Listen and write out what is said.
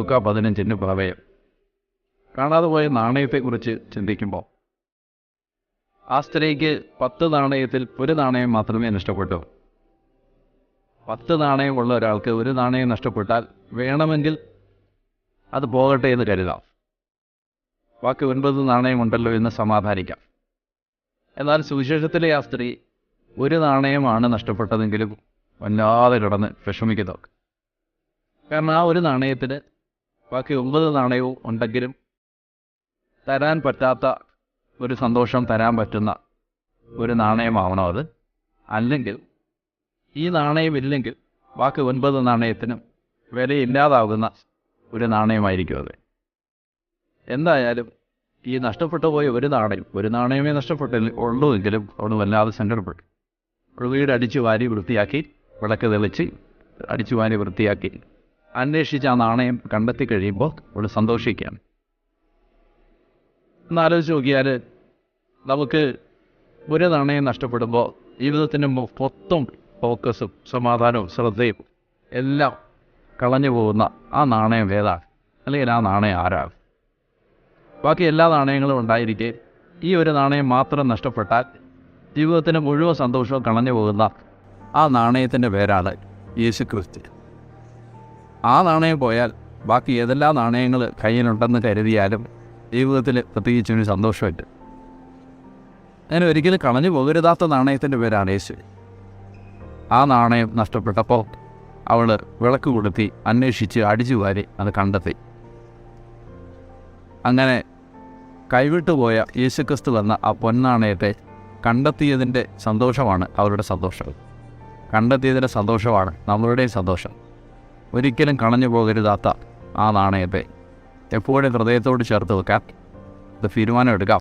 തുക പതിനഞ്ചിന് പ്രമേയം കാണാതെ പോയ നാണയത്തെക്കുറിച്ച് ചിന്തിക്കുമ്പോൾ. ആ സ്ത്രീക്ക് പത്ത് നാണയത്തിൽ ഒരു നാണയം മാത്രമേ നഷ്ടപ്പെട്ടു. പത്ത് നാണയമുള്ള ഒരാൾക്ക് ഒരു നാണയം നഷ്ടപ്പെട്ടാൽ വേണമെങ്കിൽ അത് പോകട്ടെ എന്ന് കരുതാം. ബാക്കി ഒൻപത് നാണയമുണ്ടല്ലോ എന്ന് സമാധാനിക്കാം. എന്നാൽ സുവിശേഷത്തിലെ ആ സ്ത്രീ ഒരു നാണയമാണ് നഷ്ടപ്പെട്ടതെങ്കിലും വല്ലാതെ കിടന്ന് വിഷമിക്കുന്നു കാരണം ആ ഒരു നാണയത്തിന് ബാക്കി ഒമ്പത് നാണയവും ഉണ്ടെങ്കിലും തരാൻ പറ്റാത്ത ഒരു സന്തോഷം തരാൻ പറ്റുന്ന ഒരു നാണയമാവണം അത്? അല്ലെങ്കിൽ ഈ നാണയമില്ലെങ്കിൽ ബാക്കി ഒൻപത് നാണയത്തിനും വിലയില്ലാതാകുന്ന ഒരു നാണയമായിരിക്കും അത്. എന്തായാലും ഈ നഷ്ടപ്പെട്ടു പോയ ഒരു നാണയം ഒരു നാണയമേ നഷ്ടപ്പെട്ടില്ല ഉള്ളൂ എങ്കിലും അവൾ വല്ലാതെ സങ്കടപ്പെട്ടു. അവൾ വീട് അടിച്ചു വാരി വൃത്തിയാക്കി വിളക്ക് തെളിച്ച് അടിച്ചു വാരി വൃത്തിയാക്കി. അന്വേഷിച്ച് ആ നാണയം കണ്ടെത്തി കഴിയുമ്പോൾ അവൾ സന്തോഷിക്കുകയാണ്. എന്നാലോചിച്ച് നോക്കിയാൽ നമുക്ക് ഒരു നാണയം നഷ്ടപ്പെടുമ്പോൾ ജീവിതത്തിന്റെ മൊത്തം ഫോക്കസും സമാധാനവും ശ്രദ്ധയും എല്ലാം കളഞ്ഞു പോകുന്ന ആ നാണയം ഏതാണ്? അല്ലെങ്കിൽ ആ നാണയം ആരാണ്? ബാക്കി എല്ലാ നാണയങ്ങളും ഉണ്ടായിരിക്കെ ഈ ഒരു നാണയം മാത്രം നഷ്ടപ്പെട്ടാൽ ജീവിതത്തിന്റെ മുഴുവൻ സന്തോഷവും കളഞ്ഞു പോകുന്ന ആ നാണയത്തിന്റെ പേരാണ് യേശു ക്രിസ്തു ആ നാണയം പോയാൽ ബാക്കി ഏതെല്ലാം നാണയങ്ങൾ കയ്യിലുണ്ടെന്ന് കരുതിയാലും ജീവിതത്തിൽ പ്രത്യേകിച്ചൊരു സന്തോഷമായിട്ട്. അങ്ങനെ ഒരിക്കലും കളഞ്ഞു പോകരുതാത്ത നാണയത്തിന്റെ പേരാണ് യേശു. ആ നാണയം നഷ്ടപ്പെട്ടപ്പോൾ അവൾ വിളക്ക് കൊളുത്തി അന്വേഷിച്ച് അടിച്ചു വാരി അത് കണ്ടെത്തി. അങ്ങനെ കൈവിട്ടുപോയ യേശുക്രിസ്തു വന്ന ആ പൊന്നാണയത്തെ കണ്ടെത്തിയതിന്റെ സന്തോഷമാണ് അവരുടെ സന്തോഷം. കണ്ടെത്തിയതിന്റെ സന്തോഷമാണ് നമ്മളുടെയും സന്തോഷം. ഒരിക്കലും കളഞ്ഞു പോകരുതാത്ത ആ നാണയത്തെ. എപ്പോഴും ഹൃദയത്തോട് ചേർത്ത് വെക്കാം. തീരുമാനം എടുക്കാം